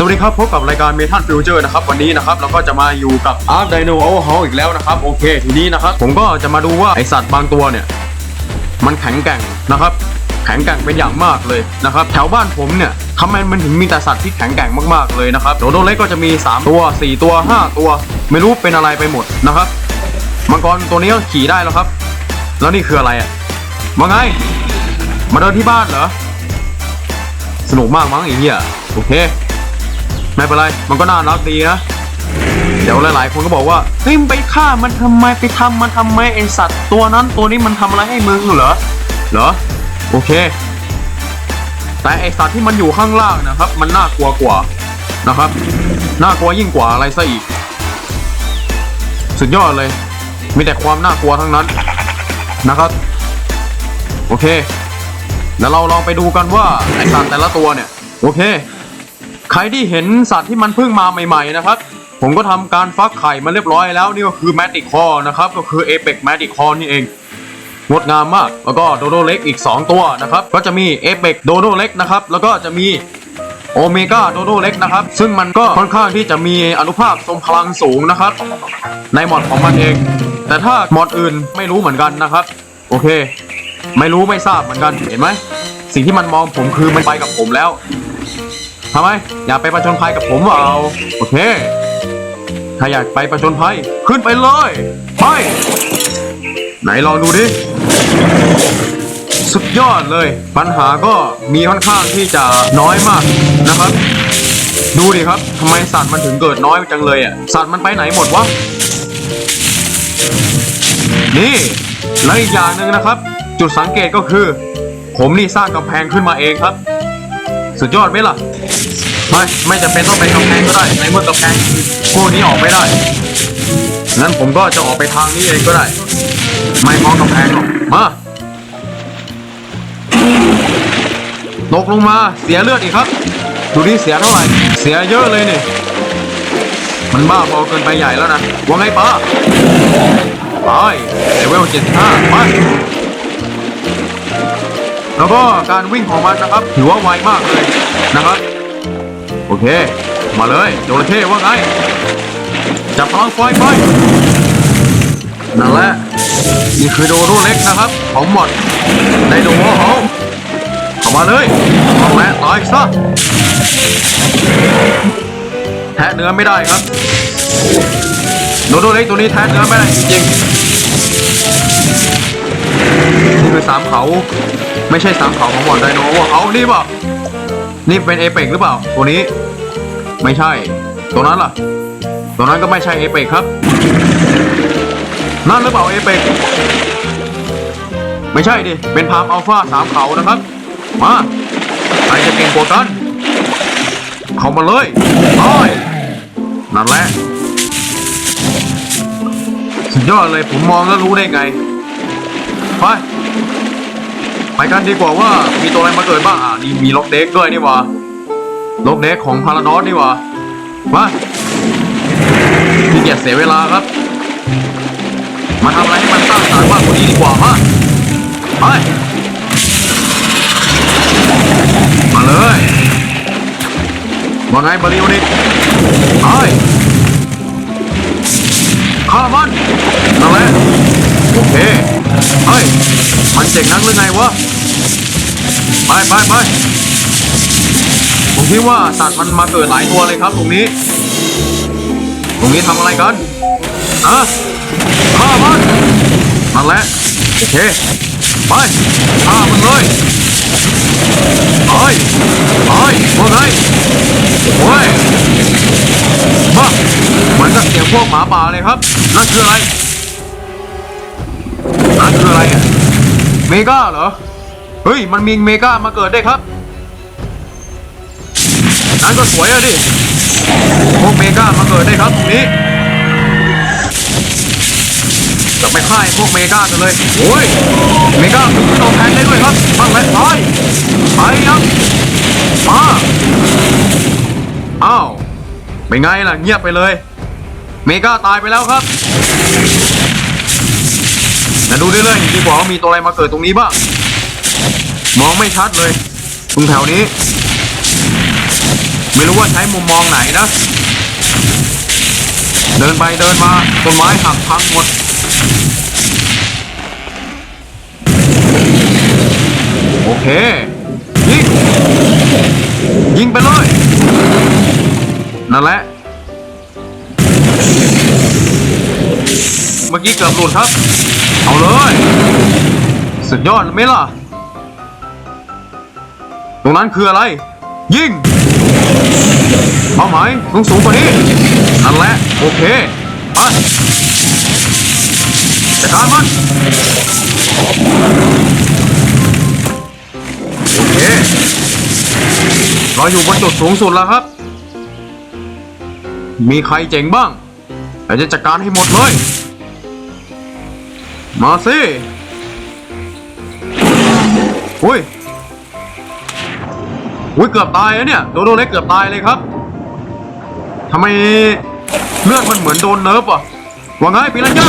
สวัสดีครับพบกับรายการเมทัลฟิวเจอร์นะครับวันนี้นะครับเราก็จะมาอยู่กับ Ark Dino Overhaul อีกแล้วนะครับโอเคทีนี้นะครับผมก็จะมาดูว่าไอสัตว์บางตัวเนี่ย มันแข็งแกร่งนะครับ แข็งแกร่งเป็นอย่างมากเลยนะครับแถวบ้านผมเนี่ยทำไมมันถึงมีแต่สัตว์ที่แข็งแกร่งมากๆเลยนะครับโดโดเล็กก็จะมี 3 ตัว 4 ตัว 5 ตัว ไม่รู้เป็นอะไรไปหมดนะครับมังกรตัวนี้ก็ขี่ได้แล้วครับ แล้วนี่คืออะไรอะว่าไง มาเดินที่บ้านเหรอสนุกมากมั้งไอ้เหี้ยโอเค ไม่เป็นไร มันก็น่ารักดีนะ เดี๋ยวหลาย ๆ คนก็บอกว่า เฮ้ยไปฆ่ามันทำไมไปทำมันทำไมไอสัตว์ตัวนั้นตัวนี้มันทำอะไรให้มึงเหรอ เหรอ โอเค แต่ไอสัตว์ที่มันอยู่ข้างล่างนะครับ มันน่ากลัวกว่านะครับ น่ากลัวยิ่งกว่าอะไรซะอีก สุดยอดเลย มีแต่ความน่ากลัวทั้งนั้นนะครับ โอเคเดี๋ยวเราลองไปดูกันว่าไอสัตว์แต่ละตัวเนี่ย โอเค ใครที่เห็นสัตว์ที่มันเพิ่งมาใหม่ๆนะครับ ผมก็ทำการฟักไข่มาเรียบร้อยแล้วนี่ก็คือแมติคอนะครับ ก็คือเอเปกแมติคอนี่เองงดงามมาก แล้วก็โดโดเล็กอีก 2 ตัวนะครับ ก็จะมีเอเปกโดโดเล็กนะครับ แล้วก็จะมีโอเมก้าโดโดเล็กนะครับ ซึ่งมันก็ค่อนข้างที่จะมีอนุภาคทรงพลังสูงนะครับ ในหมอดของมันเอง แต่ถ้าหมอดอื่นไม่รู้เหมือนกันนะครับ โอเค ไม่รู้ไม่ทราบเหมือนกันเห็นไหมสิ่งที่มันมองผมคือมันไปกับผมแล้ว ทำไม อยากไปประจนภัยกับผมเปล่าโอเค ถ้าอยากไปประจนภัย ขึ้นไปเลยไปไหนลองดูดิ สุดยอดเลย ปัญหาก็มีค่อนข้างที่จะน้อยมากนะครับ ดูดิครับทำไมสัตว์มันถึงเกิดน้อยจังเลยอะสัตว์มันไปไหนหมดวะนี่แล้วอีกอย่างหนึ่งนะครับ จุดสังเกตก็คือ ผมนี่สร้างกำแพงขึ้นมาเองครับ สุดยอดไหมล่ะ ไม่ไม่จำเป็นต้องเป็นกำแพงก็ได้ ในเมื่อกำแพงพวกนี้ออกไม่ได้งั้นผมก็จะออกไปทางนี้เองก็ได้ ไม่มองกำแพงหรอกมาตกลงมาเสียเลือดอีกครับ ดูดิเสียเท่าไหร่ เสียเยอะเลยนี่ มันบ้าพอเกินไปใหญ่แล้วนะ ว่าไงป้า ไปเลเวลเจ็ดห้าไป แล้วก็การวิ่งของมันนะครับ ถือว่าไวมากเลยนะครับ โอเค มาเลยโจระเข้ว่าไงจับพลังไฟไปนั่นแหละนี่คือโดโดเล็กนะครับ ของหมดในโดโมเขาเข้ามาเลยเอาแหละตายซะแทะเนื้อไม่ได้ครับโดโดเล็กตัวนี้แทะเนื้อไม่ได้จริงๆนี่คือสามเขา ไม่ใช่สามเขาของหมอนไดโนว่าเขานี่เปล่านี่เป็นเอเปกหรือเปล่า ตัวนี้ ไม่ใช่ ตัวนั้นล่ะ ตัวนั้นก็ไม่ใช่เอเปกครับ นั่นหรือเปล่าเอเปกไม่ใช่ดิ เป็นพามอัลฟาสามเขานะครับ มาใครจะเก่งกว่ากัน เข้ามาเลยไปนั่นแหละ สุดยอดเลยผมมองแล้วรู้ได้ไง ไป ไปกันดีกว่าว่ามีตัวอะไรมาเกิดบ้างอะนี่มีล็อกเด็กด้วยนี่วะล็อกเด็กของพาราดอสนี่วะมาพี่เกียจเสียเวลาครับ มาทำอะไรให้มันสร้างสรรค์มากกว่านี้ดีกว่ามาไปมาเลยว่าไงบริโอนิกไปฆ่ามันนั่นแหละโอเค เฮ้ย มันเจ๋งนักหรือไงวะ ไปไปไปผมคิดว่าสัตว์มันมาเกิดหลายตัวเลยครับตรงนี้ ตรงนี้ทำอะไรกันอะฆ่ามันนั่นแหละโอเค ไปฆ่ามันเลยไปไปว่าไงโอ้ยมาเหมือนกับเสียงพวกหมาป่าเลยครับ นั่นคืออะไร นั่นคืออะไรอะเมกาเหรอ เฮ้ย มันมีเมกามาเกิดได้ครับนั่นก็สวยอะดิ พวกเมกามาเกิดได้ครับตรงนี้จะไปฆ่าไอ้พวกเมกากันเลย โอ้ย เมกาถึงขึ้อาแพงได้ด้วยครับมาเลยไปไปยังมาอ้าว เป็นไงล่ะ เงียบไปเลย เมกาตายไปแล้วครับ แต่ดูได้เลยดีกว่าว่ามีตัวอะไรมาเกิดตรงนี้บ้าง มองไม่ชัดเลยตรงแถวนี้ ไม่รู้ว่าใช้มุมมองไหนนะ เดินไปเดินมาต้นไม้หักพังหมดโอเค ยิง ยิงไปเลย นั่นแหละ เมื่อกี้เกือบหลุดครับ เอาเลย สุดยอดไหมล่ะ ตรงนั้นคืออะไร ยิงเป้าหมายสูงสูงกว่านี้นั่นแหละ โอเคไปจัดการมัน โอเคเราอยู่บนจุดสูงสุดแล้วครับ มีใครเจ๋งบ้างเราจะจัดการให้หมดเลย มาสิอุ้ยอุ้ยเกือบตายแล้วเนี่ยโดโดเล็กเกือบตายเลยครับทำไมเลือดมันเหมือนโดนเนิร์ฟอะว่าไงปีรัญญา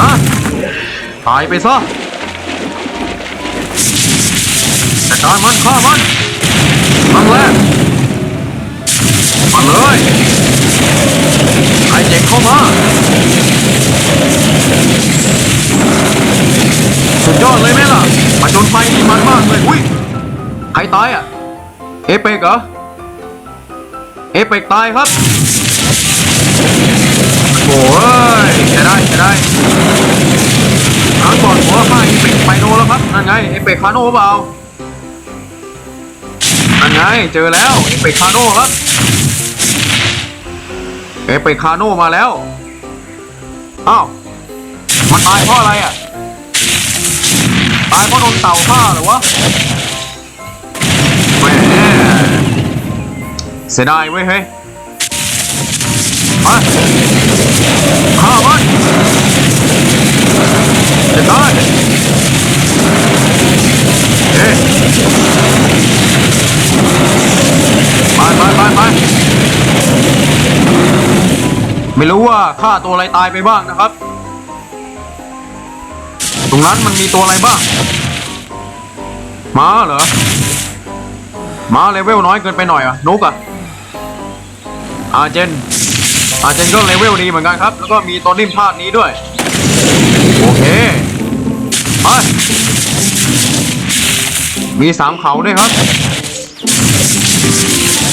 ฮะตายไปซะจัดการมันฆ่ามันมันแรกมาเลยใครเจ๋งเข้ามา สุดยอดเลยไหมล่ะมาจนไฟนี่มันมากเลยอุ้ยใครตายอะ เอเปกเหรอ เอเปกตายครับโอ้ยจะได้จะได้ครั้งก่อนผมว่าฆ่าเอเปกไปโนแล้วครับ นั่นไง เอเปกคาโนเปล่านั่นไง เจอแล้ว เอเปกคาโนครับ เอเปกคาโนมาแล้ว อ้าวมันตายเพราะอะไรอะ ตายเพราะโดนเต่าฆ่าเหรอวะแหมเสียดายเว้ยเฮ้ยมาฆ่ามัน ไม่รู้ว่าฆ่าตัวอะไรตายไปบ้างนะครับ ตรงนั้นมันมีตัวอะไรบ้างม้าเหรอม้าเลเวลน้อยเกินไปหน่อยอะนุกอะอาเจนอาเจนก็เลเวลดีเหมือนกันครับ แล้วก็มีตัวนิ่มพลาดนี้ด้วย โอเคไปมีสามเขาด้วยครับ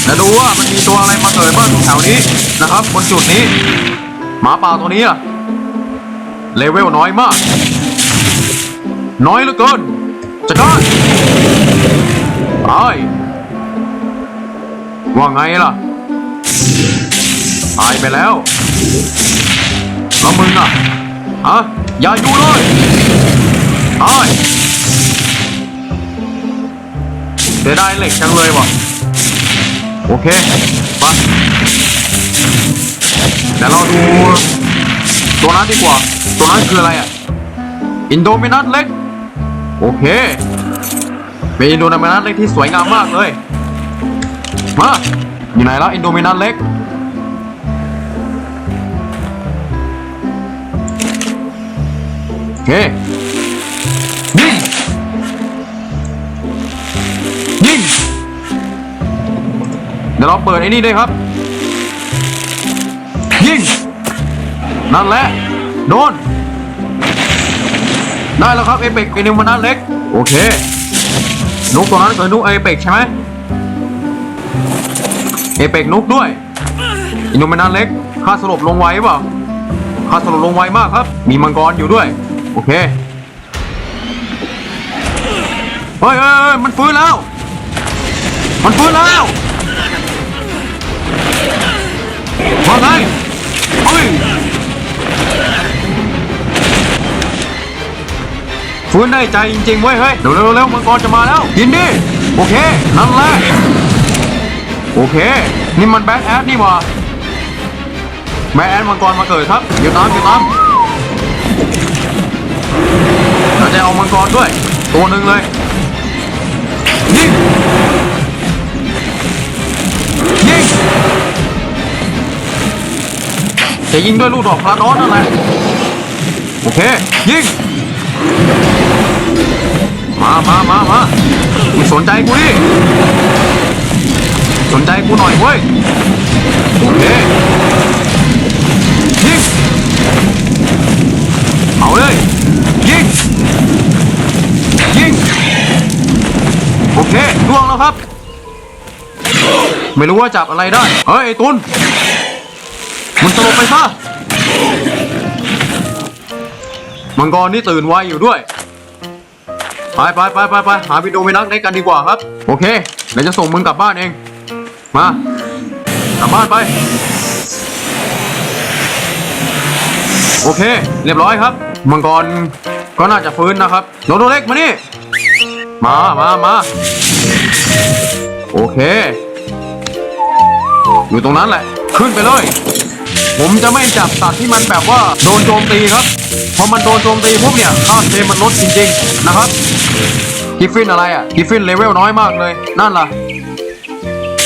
แล้วดูว่ามันมีตัวอะไรมาเกิดบ้างแถวนี้นะครับบนจุดนี้ หมาป่าตัวนี้อะเลเวลน้อยมาก น้อยเหลือเกินจัดการตายว่าไงล่ะตายไปแล้วแล้วมึงอะฮะอย่าอยู่เลยตายเสียดายเหล็กจังเลยว่ะ โอเคไปเดี๋ยวเราดูตัวนั้นดีกว่า ตัวนั้นคืออะไรอะ อินโดมินัสเล็ก โอเค เป็นอินโดมินัสเล็กที่สวยงามมากเลย มาอยู่ไหนแล้วอินโดมินัสเล็ก โอเค ดี๋ยวเราเปิดไอ้นี่ด้วยครับ ยิง นั่นแหละ โดน ได้แล้วครับเอเปกเป็นนิวมานาเล็ก โอเค นุกตัวนั้นคือนุกเอเปกใช่ไหมเอเปกนุกด้วยอินูมานาเล็ก ค่าสลบลงไวเปล่า ค่าสลบลงไวมากครับ มีมังกรอยู่ด้วย โอเค เฮ้ยเฮ้ยมันฟื้นแล้ว มันฟื้นแล้ว ว่าไงเฮ้ยฟื้นได้ใจจริงๆเว้ยเฮ้ยเร็วเร็วเร็วมังกรจะมาแล้วยินดีโอเคนั่นแหละโอเค นี่มันแบทแอดนี่หว่าแบทแอดมังกรมาเกิดครับเดี๋ยวตามเดี๋ยวตามเราจะเอามังกรด้วย ตัวหนึ่งเลย จะยิงด้วยลูกดอกพลาดอนนั่นแหละโอเค ยิง มามามามามึงสนใจกูดิ สนใจกูหน่อยเว้ย โอเค ยิง เอาเลย ยิง ยิง โอเคล่วงแล้วครับ ไม่รู้ว่าจับอะไรได้ เฮ้ยไอ้ตุน มันสลบไปซะมังกรนี่ตื่นไวอยู่ด้วย ไปไปไปไปไปหาวิดีโอไปนักได้กันดีกว่าครับ โอเคเดี๋ยวจะส่งมึงกลับบ้านเอง มากลับบ้านไป โอเค เรียบร้อยครับ มังกรก็น่าจะฟื้นนะครับโดโดเล็กมานี่ มามามาโอเค อยู่ตรงนั้นแหละ ขึ้นไปเลย ผมจะไม่จับสัตว์ที่มันแบบว่าโดนโจมตีครับพอมันโดนโจมตีปุ๊บเนี่ยค่าเทมันลดจริงๆนะครับกิฟฟินอะไรอะกิฟฟินเลเวลน้อยมากเลย นั่นล่ะ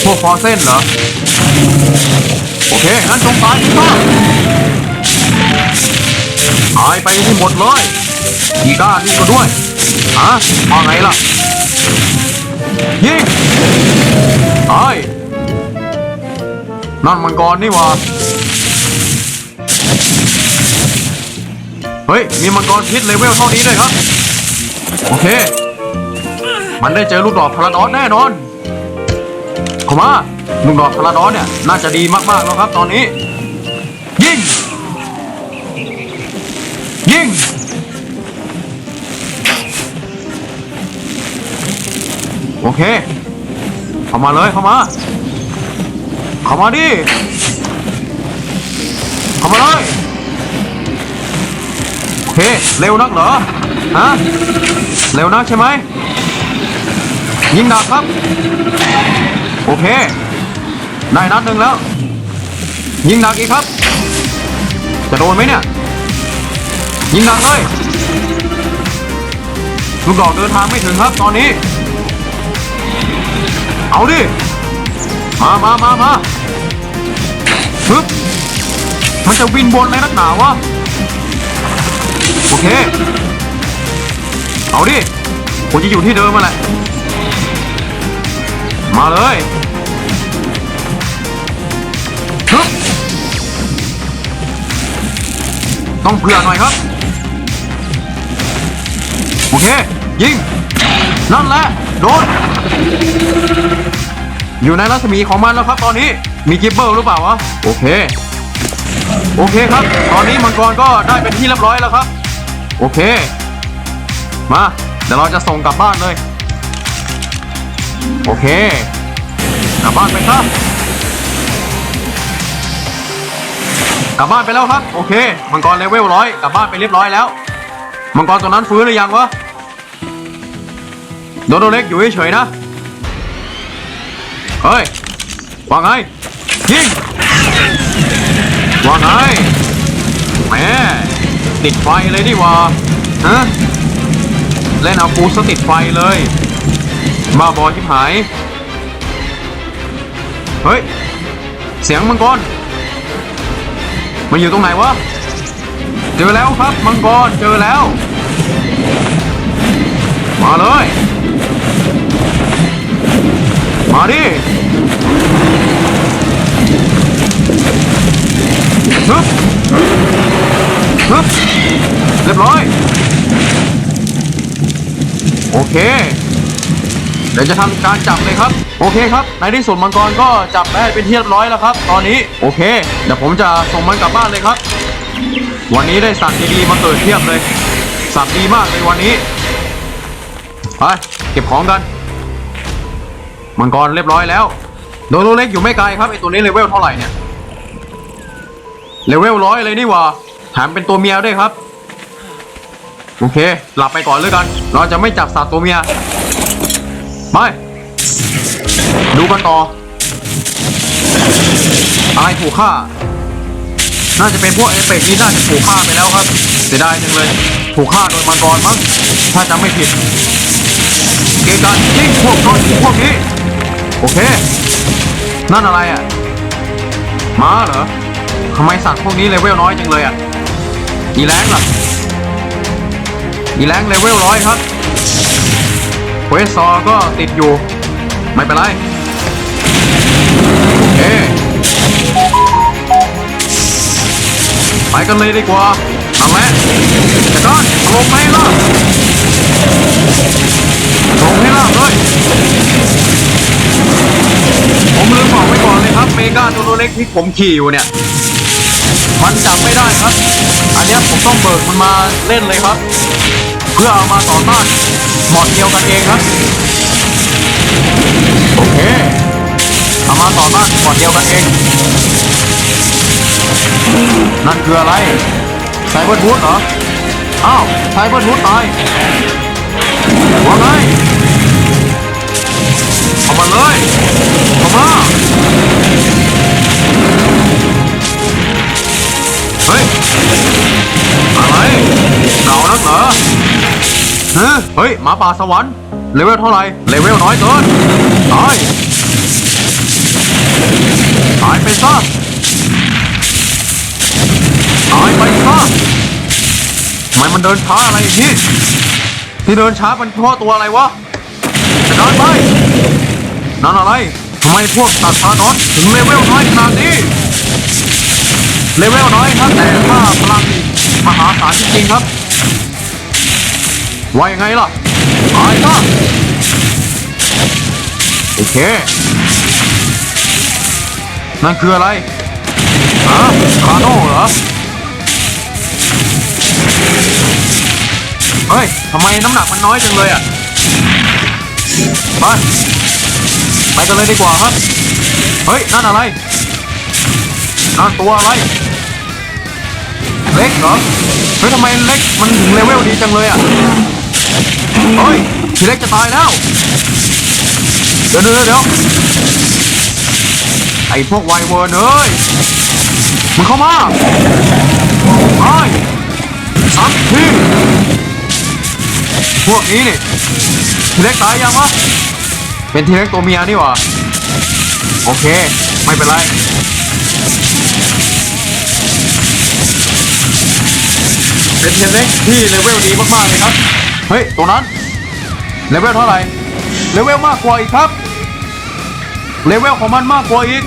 พวกฟอร์เซนเหรอ โอเค งั้นจงตายที่ข้าหายไปให้หมดเลยกีก้านี่ก็ด้วยฮะว่าไงล่ะ ยิงตายนั่นมังกรนี่ว่า เฮ้ย มีมังกรพิษเลเวลเท่านี้ด้วยครับ โอเค มันได้เจอลูกดอกพาราดอสแน่นอนเข้ามาลูกดอกพาราดอสเนี่ย น่าจะดีมากๆแล้วครับตอนนี้ ยิง ยิง โอเค เข้ามาเลยเข้ามา เข้ามาดิ เข้ามาเลยโอเคเร็วนักเหรอฮะเร็วนักใช่ไหมยิงดักครับ โอเคได้นัดหนึ่งแล้ว ยิงดักอีกครับ จะโดนไหมเนี่ย ยิงดักเลยลูกดอกเดินทางไม่ถึงครับตอนนี้ เอาดิ มามามามาฮึบ มันจะวินบนเลยนักหนาวะ โอเค เอาดิผมจะอยู่ที่เดิมมาแหละ มาเลยฮึบต้องเผื่อหน่อยครับ โอเค ยิง นั่นแหละ โดน อยู่ในรัศมีของมันแล้วครับตอนนี้ มีกิบเบิลหรือเปล่าวะ โอเค โอเคครับ ตอนนี้มังกรก็ได้เป็นที่เรียบร้อยแล้วครับ โอเค มา เดี๋ยวเราจะส่งกลับบ้านเลย โอเค กลับบ้านไปครับ กลับบ้านไปแล้วครับ โอเค มังกรเลเวลร้อยกลับบ้านไปเรียบร้อยแล้ว มังกรตัวนั้นฟื้นหรือยังวะ โดโดเล็กอยู่เฉยๆนะ เฮ้ย ว่าไง ยิง ว่าไงแหมติดไฟเลยดิวะฮะเล่นเอากูสติดไฟเลยบ้าบอชิบหาย เฮ้ย เสียงมังกร มันอยู่ตรงไหนวะ เจอแล้วครับมังกร เจอแล้ว มาเลย มาดิ ฮึบฮึบเรียบร้อย โอเค เดี๋ยวจะทำการจับเลยครับ โอเคครับ ในที่สุดมังกรก็จับได้เป็นที่เรียบร้อยแล้วครับ ตอนนี้ โอเค เดี๋ยวผมจะส่งมันกลับบ้านเลยครับ วันนี้ได้สัตว์ดีๆมาเกิดเทียบเลย สัตว์ดีมากเลยวันนี้ ไป เก็บของกัน มังกรเรียบร้อยแล้ว โดโลเล็กอยู่ไม่ไกลครับไอตัวนี้เลเวลเท่าไหร่เนี่ย เลเวลร้อยเลยนี่หว่าแถมเป็นตัวเมียด้วยครับ โอเค หลับไปก่อนเลยกัน เราจะไม่จับสัตว์ตัวเมีย ไป ดูกันต่อ อะไรถูกฆ่า น่าจะเป็นพวกเอฟเฟกต์นี้น่าจะถูกฆ่าไปแล้วครับ เสียดายจังเลย ถูกฆ่าโดยมังกรมั้ง ถ้าจำไม่ผิด เกการยิงพวกน้อยพวกนี้ โอเค นั่นอะไรอะ ม้าเหรอ ทำไมสัตว์พวกนี้เลเวลน้อยจังเลยอะอีแรงล่ะอีแรงเลเวลร้อยครับเวสซอก็ติดอยู่ ไม่เป็นไรโอเคไปกันเลยดีกว่านั่นแหละแต่ก็ลงให้ล่ะลงให้ล่ะเลยผมลืมบอกไว้ก่อนเลยครับเมกาตัวเล็กที่ผมขี่อยู่เนี่ย มันจับไม่ได้ครับ อันนี้ผมต้องเบิกมันมาเล่นเลยครับ เพื่อเอามาต่อต้านหมอดเดียวกันเองครับ โอเค เอามาต่อต้านหมอดเดียวกันเอง นั่นคืออะไรไซเบอร์ทูธเหรอ อ้าวไซเบอร์ทูธตายว่าไงเอามาเลยเอามา เฮ้ย อะไรเก่านักเหรอฮะเฮ้ยหมาป่าสวรรค์ เลเวลเท่าไหร่ เลเวลน้อยเกินตาย ตายไปซะ ตายไปซะทำไมมันเดินช้าอะไรอย่างนี้ที่เดินช้าเป็นเพราะตัวอะไรวะจะเดินไปนั่นอะไรทำไมพวกตัดพานอสถึงเลเวลน้อยขนาดนี้ เลเวลน้อยครับแต่ค่าพลังมหาศาลจริงๆครับว่ายังไงล่ะตายซะโอเค นั่นคืออะไรฮะคาโน่เหรอ เฮ้ยทำไมน้ำหนักมันน้อยจังเลยอะไปไปกันเลยดีกว่าครับ เฮ้ย นั่นอะไรนั่นตัวอะไร เล็กเหรอเฮ้ยทำไมเล็กมันถึงเลเวลดีจังเลยอะเฮ้ยทีเล็กจะตายแล้วเดี๋ยวเดี๋ยวเดี๋ยวไอ้พวกไวเวิร์เอ้ยมึงเข้ามาไอ้สักทีพวกนี้นี่ทีเล็กตายยังวะเป็นทีเล็กตัวเมียนี่หว่าโอเค ไม่เป็นไร เป็นเทนเล็กที่เลเวลดีมากๆเลยครับ เฮ้ย ตัวนั้น เลเวลเท่าไหร่ เลเวลมากกว่าอีกครับ เลเวลของมันมากกว่าอีก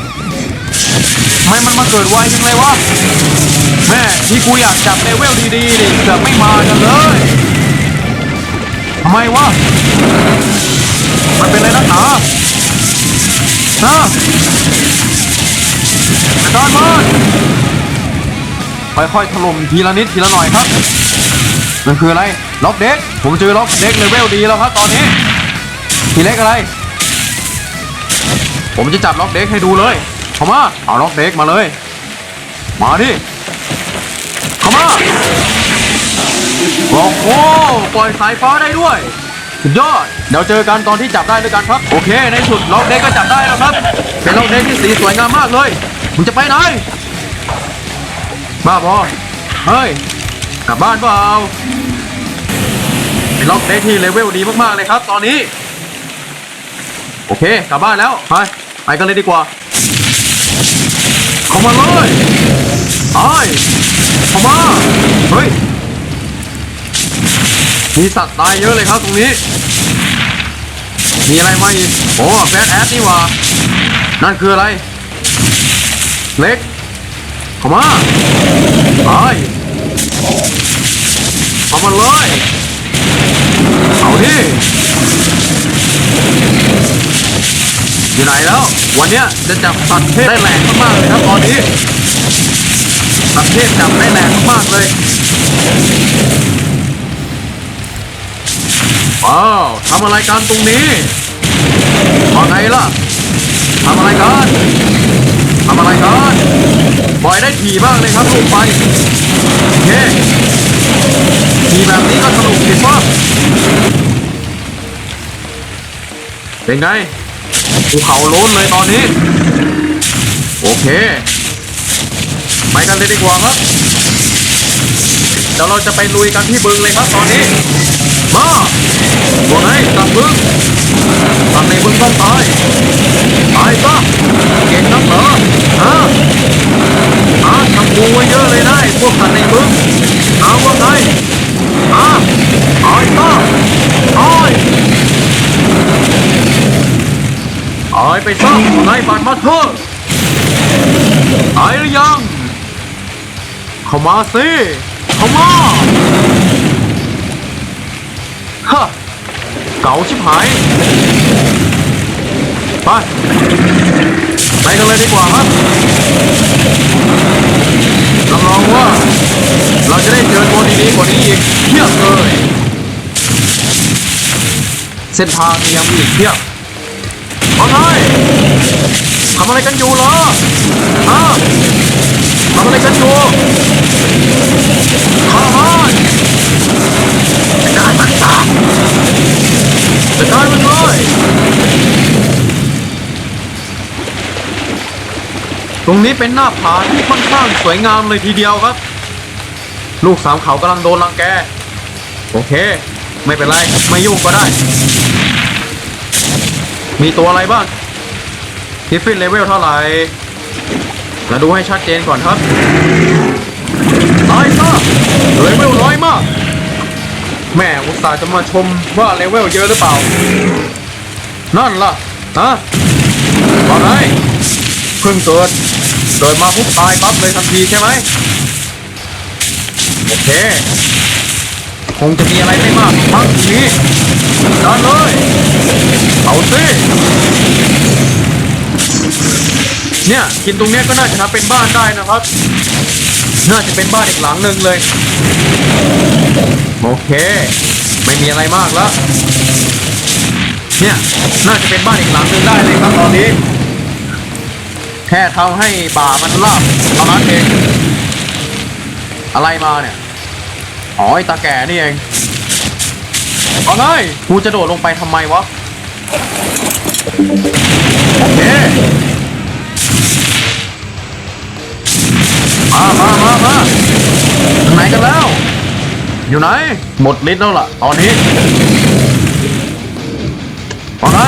ทำไมมันมาเกิดไวยังเลยวะ แม่ที่กูอยากจับเลเวลดีๆนี่แต่ไม่มากันเลยทำไมวะ มันเป็นอะไรนักหนาฮะอาจารย์มัน ค่อยถล่มทีละนิดทีละหน่อยครับมันคืออะไรล็อกเด็กผมเจอล็อกเด็กเลเวลดีแล้วครับตอนนี้ทีเล็กอะไร ผมจะจับล็อกเด็กให้ดูเลยเข้ามาเอาล็อกเด็กมาเลย มาดิเข้ามาโอ้โหปล่อยสายฟ้าได้ด้วยสุดยอดเดี๋ยวเจอกันตอนที่จับได้ด้วยกันครับโอเค ในสุดล็อกเด็กก็จับได้แล้วครับเป็นล็อกเด็กที่สีสวยงามมากเลยมึงจะไปไหน บ้าบอเฮ้ย กลับบ้านเปล่าเป็นล็อกเด็กที่เลเวลดีมากๆเลยครับ ตอนนี้ โอเค กลับบ้านแล้ว ไป ไปกันเลยดีกว่า เข้ามาเลยไอ้เข้ามา เฮ้ย มีสัตว์ตายเยอะเลยครับตรงนี้ มีอะไรมาอีกโอ้แฟตแอดนี่ว่า นั่นคืออะไร เล็ก เข้ามาไอ้เข้ามาเลยเอาดิอยู่ไหนแล้ว วันนี้จะจับสัตว์เทพได้แรงมากๆเลยครับตอนนี้สัตว์เทพจับได้แรงมากๆเลยว้าวทำอะไรกันตรงนี้ว่าไงล่ะทำอะไรกัน ทำอะไรกันปล่อยได้ถี่บ้างเลยครับลูกไปโอเคขี่แบบนี้ก็สนุกสิป่ะเป็นไงภูเขาล้นเลยตอนนี้ โอเค ไปกันเลยดีกว่าครับเดี๋ยวเราจะไปลุยกันที่บึงเลยครับตอนนี้มาบอกให้ตัดบึง ตัดในบึงต้องตายตายซะเก่งนักเหรอฮะฮะทำกูไว้เยอะเลยนะไอ้พวกตัดในบึงเอาว่าไงฮะตายซะตายตายไปซะนายบัตรมาเถอะหายหรือยังเข้ามาสิเข้ามาฮะ เก๋าชิบหาย ไป ไปกันเลยดีกว่าครับรับรองว่า เราจะได้เจอตัวดีๆกว่านี้อีกเพียบเลย เส้นทางยังมีอีกเพียบเอาไงทำอะไรกันอยู่เหรอฮะทำอะไรกันอยู่ รงนี้เป็นหน้าผาที่ค่อนข้างสวยงามเลยทีเดียวครับ ลูกสามเขากำลังโดนรังแก โอเค ไม่เป็นไร ไม่ยุ่งก็ได้ มีตัวอะไรบ้างกิฟฟินเลเวลเท่าไหร่มาดูให้ชัดเจนก่อนครับตายซะเลเวลน้อยมาก แม่อุตส่าห์จะมาชมว่าเลเวลเยอะหรือเปล่า นั่นล่ะฮะว่าไงเพิ่งเกิด เกิดมาปุ๊บตายปั๊บเลยทันทีใช่ไหมโอเคคงจะมีอะไรไม่มากมั้งทีนี้ดันเลยเอาสิเนี่ยกินตรงเนี้ยก็น่าจะทำเป็นบ้านได้นะครับ น่าจะเป็นบ้านอีกหลังหนึ่งเลย โอเค ไม่มีอะไรมากแล้วเนี่ยน่าจะเป็นบ้านอีกหลังหนึ่งได้เลยครับตอนนี้ แค่ทำให้ป่ามันราบเท่านั้นเอง อะไรมาเนี่ย อ๋อไอตาแก่นี่เองเอาไงกูจะโดดลงไปทำไมวะ โอเค มามามามาไหนกันแล้ว อยู่ไหน หมดฤทธิ์แล้วล่ะ ตอนนี้เอาไง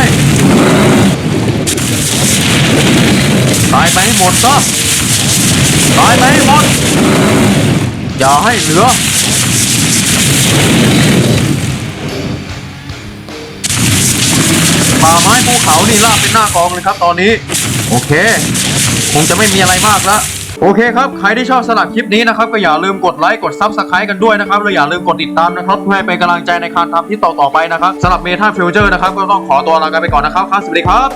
ตายไปให้หมดซะตายไปให้หมด อย่าให้เหลือ ป่าไม้ภูเขานี่ลาบเป็นหน้ากองเลยครับตอนนี้ โอเค คงจะไม่มีอะไรมากแล้วโอเคครับ ใครที่ชอบสลักคลิปนี้นะครับ ก็อย่าลืมกดไลค์ กดซับสไครต์กันด้วยนะครับ และอย่าลืมกดติดตามนะครับ เพื่อให้เป็นกำลังใจในการทำคลิปต่อๆไปนะครับสำหรับเมทัลฟิวเจอร์นะครับ ก็ต้องขอตัวลากันไปก่อนนะครับครับสวัสดีครับ